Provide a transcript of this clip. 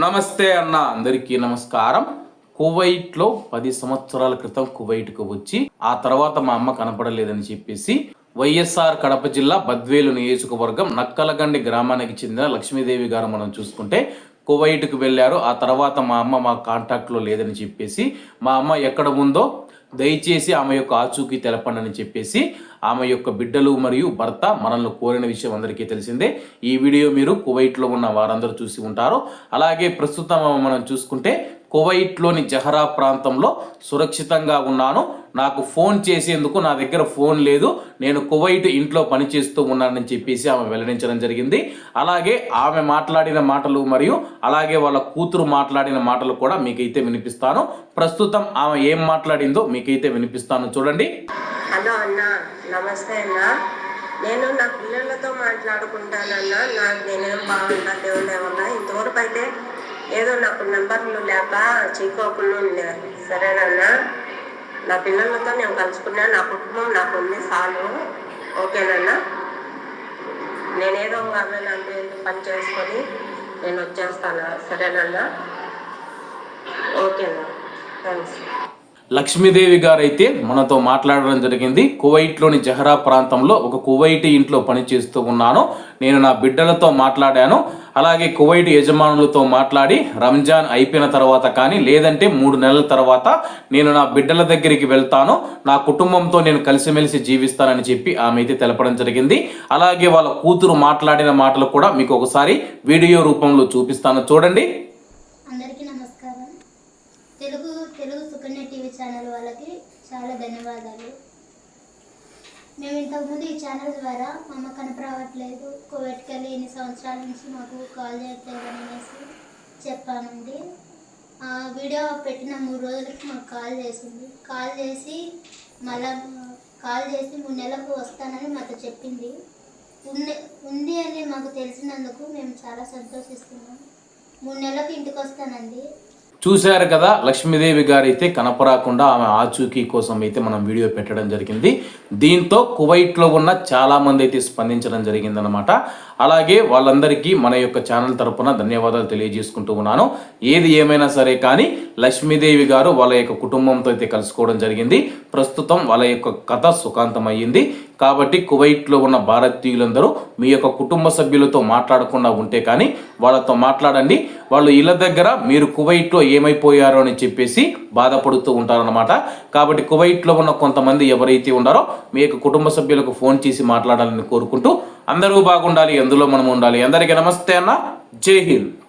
నమస్తే అన్న అందరికీ నమస్కారం. కువైట్లో పది సంవత్సరాల క్రితం కువైట్కు వచ్చి ఆ తర్వాత మా అమ్మ కనపడలేదని చెప్పేసి వైఎస్ఆర్ కడప జిల్లా బద్వేలు నియోజకవర్గం నక్కలగండి గ్రామానికి చెందిన లక్ష్మీదేవి గారు మనం చూసుకుంటే కువైట్కు వెళ్ళారు. ఆ తర్వాత మా అమ్మ మా కాంటాక్ట్లో లేదని చెప్పేసి మా అమ్మ ఎక్కడ ఉందో దయచేసి ఆమె యొక్క ఆచూకీ తెలపండి అని చెప్పేసి ఆమె యొక్క బిడ్డలు మరియు భర్త మనల్ని కోరిన విషయం అందరికీ తెలిసిందే. ఈ వీడియో మీరు కువైట్లో ఉన్న వారందరూ చూసి ఉంటారు. అలాగే ప్రస్తుతం మనం చూసుకుంటే కువైట్లోని జహరా ప్రాంతంలో సురక్షితంగా ఉన్నాను. నాకు ఫోన్ చేసేందుకు నా దగ్గర ఫోన్ లేదు. నేను కువైట్ ఇంట్లో పనిచేస్తూ ఉన్నానని చెప్పేసి ఆమె వెల్లడించడం జరిగింది. అలాగే ఆమె మాట్లాడిన మాటలు మరియు అలాగే వాళ్ళ కూతురు మాట్లాడిన మాటలు కూడా మీకైతే వినిపిస్తాను. ప్రస్తుతం ఆమె ఏం మాట్లాడిందో మీకైతే వినిపిస్తాను. చూడండి. హలో అన్న నమస్తే అన్న. నేను నా పిల్లలతో మాట్లాడుకుంటానన్నా. నాకు నేనేం బాగుంటా దేవుళ్ళ వల్ల ఇంతవరకు అయితే ఏదో నాకు నెంబర్లు లేక చీకోకుండా ఉండేవారు సరేనన్నా నా పిల్లలతో నేను కలుసుకున్నా నా కుటుంబం నాకు ఉంది చాలు. ఓకేనన్నా నేనేదో ఆమె నాకు పని చేసుకొని నేను వచ్చేస్తాను. సరేనన్నా ఓకేనా థ్యాంక్స్ లక్ష్మీదేవి గారైతే మనతో మాట్లాడడం జరిగింది. కువైట్లోని జహరా ప్రాంతంలో ఒక కువైటి ఇంట్లో పనిచేస్తూ ఉన్నాను. నేను నా బిడ్డలతో మాట్లాడాను. అలాగే కువైట్ యజమానులతో మాట్లాడి రంజాన్ అయిపోయిన తర్వాత కానీ లేదంటే మూడు నెలల తర్వాత నేను నా బిడ్డల దగ్గరికి వెళ్తాను. నా కుటుంబంతో నేను కలిసిమెలిసి జీవిస్తానని చెప్పి ఆమె అయితే తెలపడం జరిగింది. అలాగే వాళ్ళ కూతురు మాట్లాడిన మాటలు కూడా మీకు ఒకసారి వీడియో రూపంలో చూపిస్తాను. చూడండి. తెలుగు తెలుగు సుకన్య టీవీ ఛానల్ వాళ్ళకి చాలా ధన్యవాదాలు. మేము ఇంతకుముందు ఈ ఛానల్ ద్వారా మా అమ్మ కనపరావట్లేదు కోవిడ్కి వెళ్ళి ఎన్ని సంవత్సరాల నుంచి మాకు కాల్ చేయట్లేదు అనేసి చెప్పామండి. ఆ వీడియో పెట్టిన మూడు రోజులకి మాకు కాల్ చేసింది. కాల్ చేసి మళ్ళా కాల్ చేసి మూడు నెలలకు వస్తానని మాతో చెప్పింది. ఉంది ఉంది అని మాకు తెలిసినందుకు మేము చాలా సంతోషిస్తున్నాం. మూడు నెలలకు ఇంటికి వస్తానండి. చూశారు కదా లక్ష్మీదేవి గారు అయితే కనపరాకుండా ఆమె ఆచూకీ కోసం అయితే మనం వీడియో పెట్టడం జరిగింది. దీంతో కువైట్లో ఉన్న చాలామంది అయితే స్పందించడం జరిగిందనమాట అలాగే వాళ్ళందరికీ మన యొక్క ఛానల్ తరపున ధన్యవాదాలు తెలియజేసుకుంటూ ఉన్నాను. ఏది ఏమైనా సరే కానీ లక్ష్మీదేవి గారు వాళ్ళ యొక్క కుటుంబంతో అయితే కలుసుకోవడం జరిగింది. ప్రస్తుతం వాళ్ళ యొక్క కథ సుఖాంతం అయ్యింది కాబట్టి కువైట్లో ఉన్న భారతీయులందరూ మీ యొక్క కుటుంబ సభ్యులతో మాట్లాడకుండా ఉంటే కానీ వాళ్ళతో మాట్లాడండి. వాళ్ళు ఇళ్ళ దగ్గర మీరు కువైట్లో ఏమైపోయారో అని చెప్పేసి బాధపడుతూ ఉంటారనమాట కాబట్టి కువైట్లో ఉన్న కొంతమంది ఎవరైతే ఉన్నారో మీ యొక్క కుటుంబ సభ్యులకు ఫోన్ చేసి మాట్లాడాలని కోరుకుంటూ అందరూ బాగుండాలి ఎందులో మనం ఉండాలి. అందరికీ నమస్తే అన్న. జై హింద్.